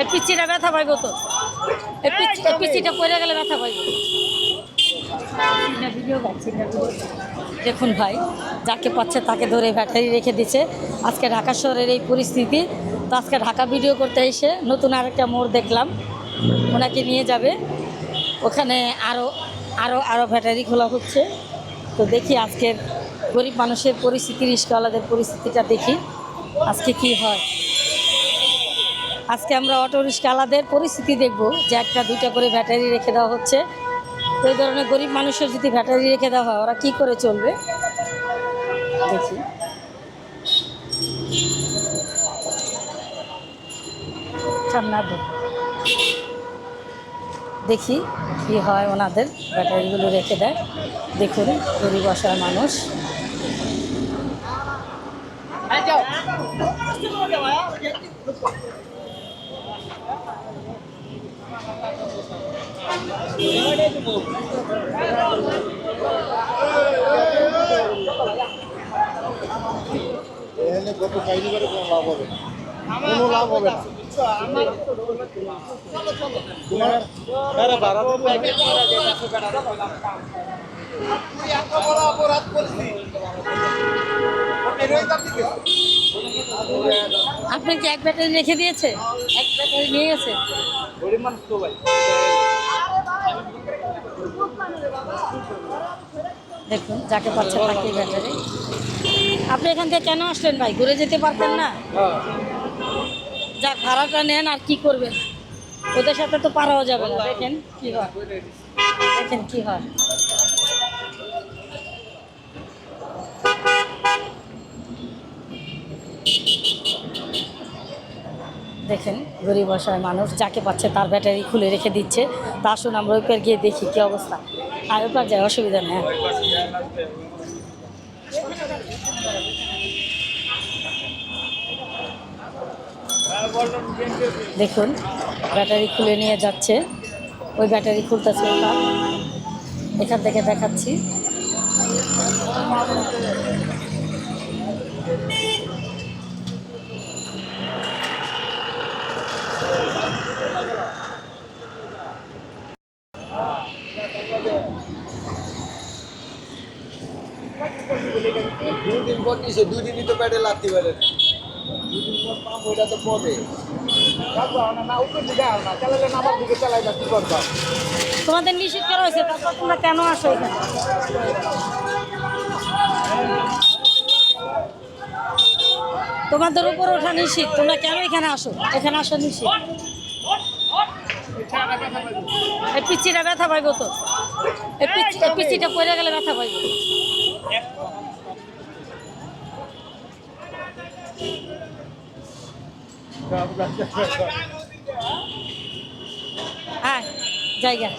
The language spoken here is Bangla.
এই পিচিটা ব্যথা পাইব তো। এই পিচি এই পিচিটা পড়ে গেলে ব্যথা পাইব। দেখুন ভাই, যাকে পাচ্ছে তাকে ধরে ব্যাটারি রেখে দিচ্ছে আজকে ঢাকা শহরের এই পরিস্থিতি। তো আজকে ঢাকা ভিডিও করতে এসে নতুন আরেকটা মোড় দেখলাম। ওনাকে নিয়ে যাবে। ওখানে আরও আরও আরও ব্যাটারি খোলা হচ্ছে। তো দেখি আজকের গরিব মানুষের পরিস্থিতি রিস্কাওয়ালাদের পরিস্থিতিটা দেখি। আজকে কি হয়? আজকে আমরা অটো রিক্সাওয়ালাদের পরিস্থিতি দেখব যে একটা, দুইটা করে ব্যাটারি রেখে দেওয়া হচ্ছে। তো এই ধরনের গরিব মানুষের যদি ব্যাটারি রেখে দেওয়া হয়, ওরা কী করে চলবে? দেখি। দেখি কী হয় ওনাদের ব্যাটারিগুলো রেখে দেয়। দেখুন, গরিব অসহায় মানুষ। এখানে কাহিনী করে কোনো লাভ হবে কোনো লাভ হবে না অপরাধ করছি আপনি কি এক ব্যাটারি রেখে দিয়েছে? এক ব্যাটারি নিয়ে গেছে। গরিব মানুষ তো ভাই। দেখুন, যাকে পাচ্ছেন তাকে ব্যাটারি আপনি এখান থেকে কেন আসলেন ভাই? ঘুরে যেতে পারতেন না? যা ভাড়াটা নেন আর কি করবেন? ওদের সাথে তো পারাও যাবে না। দেখেন কি হয়। দেখেন কি হয়। দেখেন, গরিব অসহায় মানুষ, যাকে পাচ্ছে তার ব্যাটারি খুলে রেখে দিচ্ছে। তা আসুন আমরা ওই পার গিয়ে দেখি কি অবস্থা। আর ওই পার যায় অসুবিধা নেই দেখুন, ব্যাটারি খুলে নিয়ে যাচ্ছে। ওই ব্যাটারি খুলতেছে ওটা। এখান থেকে দেখাচ্ছি। দুই দিন পর নিছে দুই দিনই তো প্যাডে লাগতে পারে তো পদে। তোমাদের নিষেধ করা হয়েছে, তারপর তোমরা কেন আসো তোমাদের উপর ওঠা নিষিদ্ধ তোমরা কেন এখানে আসো? এখানে আসো নিষিদ্ধ এই পিচিটা ব্যথা পাইব তো। এই পিচিটা পড়ে গেলে ব্যথা পাইব। হ্যাঁ জায়গা।